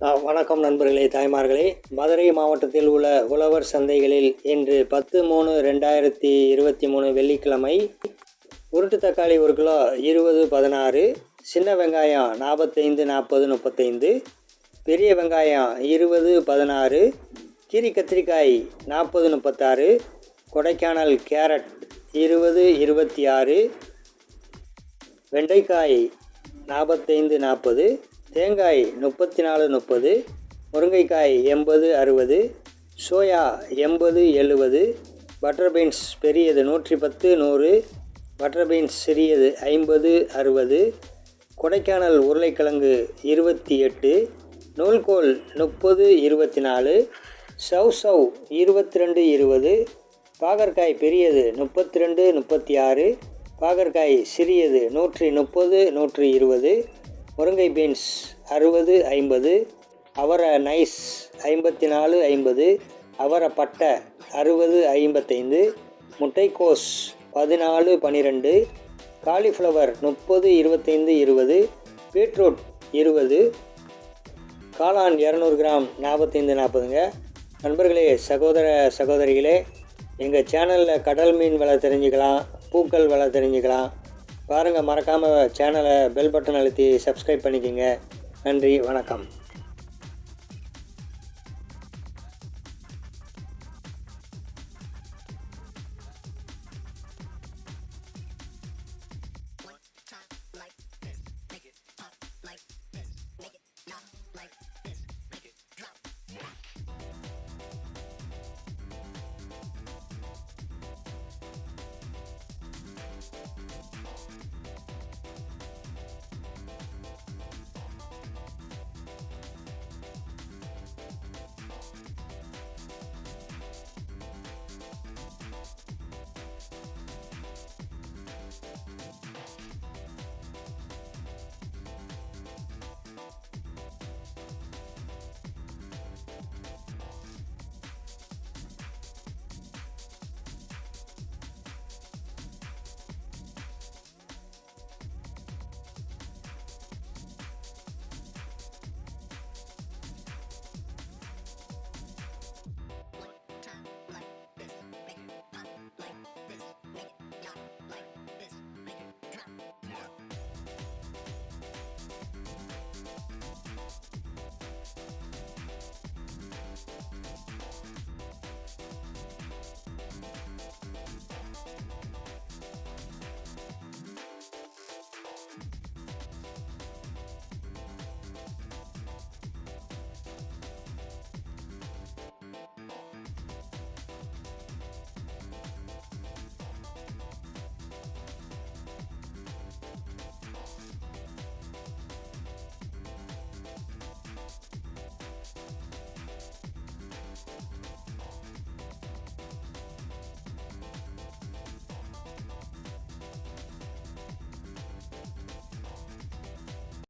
வணக்கம் நண்பர்களே தாய்மார்களே. மதுரை மாவட்டத்தில் உள்ள உழவர் சந்தைகளில் இன்று பத்து மூணு ரெண்டாயிரத்தி இருபத்தி மூணு வெள்ளிக்கிழமை உருட்டு தக்காளி ஒரு கிலோ இருபது பதினாறு சின்ன வெங்காயம் நாற்பத்தைந்து நாற்பது முப்பத்தைந்து பெரிய வெங்காயம் இருபது பதினாறு கீரி கத்திரிக்காய் நாற்பது முப்பத்தாறு கொடைக்கானல் கேரட் இருபது இருபத்தி ஆறு வெண்டைக்காய் நாற்பத்தைந்து நாற்பது தேங்காய் முப்பத்தி நாலு முப்பது முருங்கைக்காய் எண்பது அறுபது சோயா எண்பது எழுபது பட்டர் பீன்ஸ் பெரியது நூற்றி பத்து நூறு பட்டர் பீன்ஸ் சிறியது ஐம்பது அறுபது கொடைக்கானல் உருளைக்கிழங்கு இருபத்தி எட்டு நூல்கோல் முப்பது இருபத்தி நாலு சவ் சவ் இருபத்தி ரெண்டு இருபது பாகற்காய் பெரியது முப்பத்தி ரெண்டு முப்பத்தி ஆறு பாகற்காய் சிறியது நூற்றி முப்பது நூற்றி இருபது முருங்கை பீன்ஸ் அறுபது ஐம்பது அவரை நைஸ் ஐம்பத்தி நாலு ஐம்பது அவரை பட்டை அறுபது ஐம்பத்தைந்து முட்டைக்கோஸ் பதினாலு பன்னிரெண்டு காலிஃப்ளவர் முப்பது இருபத்தைந்து இருபது பீட்ரூட் இருபது காளான் இரநூறு கிராம் நாற்பத்தைந்து நாற்பதுங்க நண்பர்களே சகோதர சகோதரிகளே எங்கள் சேனலில் கடல் மீன் வில தெரிஞ்சுக்கலாம் பூக்கள் வலை தெரிஞ்சுக்கலாம் பாருங்கள் மறக்காமல் சேனலை பெல் பட்டன் அழுத்தி சப்ஸ்கிரைப் பண்ணிக்கிங்க. நன்றி வணக்கம்.